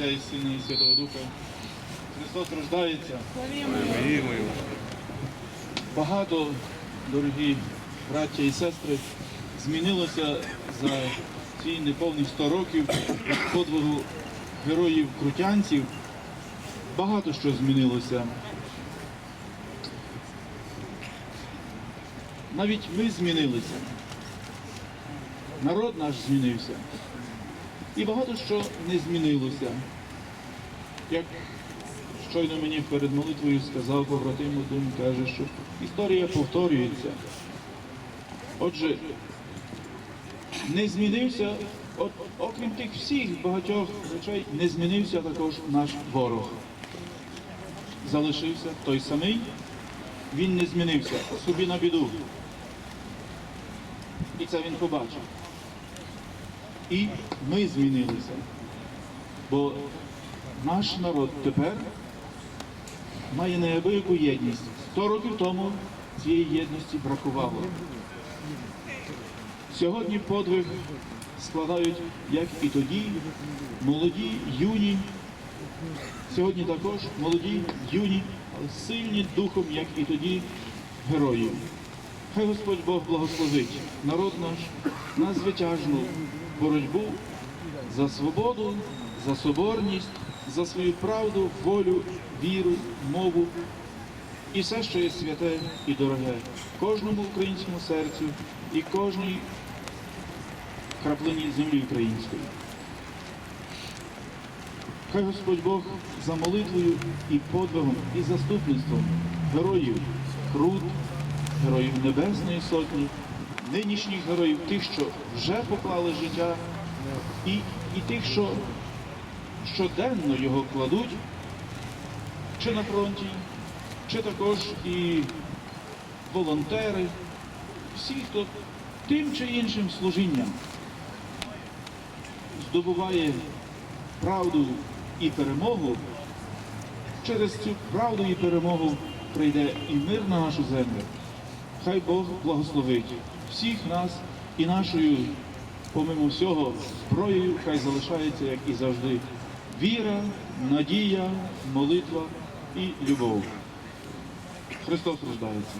Отця і Сина, і Святого Духа. Христос рождається. Багато, дорогі браття і сестри, змінилося за ці неповні 100 років подвигу героїв крутянців. Багато що змінилося. Навіть ми змінилися. Народ наш змінився. І багато що не змінилося. Як щойно мені перед молитвою сказав побратим один, каже, що історія повторюється. Отже, не змінився, от, окрім тих всіх багатьох речей, не змінився також наш ворог. Залишився той самий, він не змінився собі на біду. І це він побачив. І ми змінилися. Бо наш народ тепер має неабияку єдність. Сто років тому цієї єдності бракувало. Сьогодні подвиг складають, як і тоді, молоді, юні. Сьогодні також молоді, юні, але сильні духом, як і тоді, герої. Хай Господь Бог благословить народ наш на звитяжну боротьбу за свободу, за соборність, за свою правду, волю, віру, мову і все, що є святе і дороге, кожному українському серцю і кожній краплині землі української. Хай Господь Бог за молитвою і подвигом, і заступництвом героїв Крут, героїв Небесної Сотні, нинішніх героїв, тих, що вже поклали життя, і, і тих, що щоденно його кладуть, чи на фронті, чи також і волонтери, всі, хто тим чи іншим служінням здобуває правду і перемогу, через цю правду і перемогу прийде і мир на нашу землю. Хай Бог благословить всіх нас і нашою, помимо всього, зброєю хай залишається, як і завжди, віра, надія, молитва і любов. Христос рождається.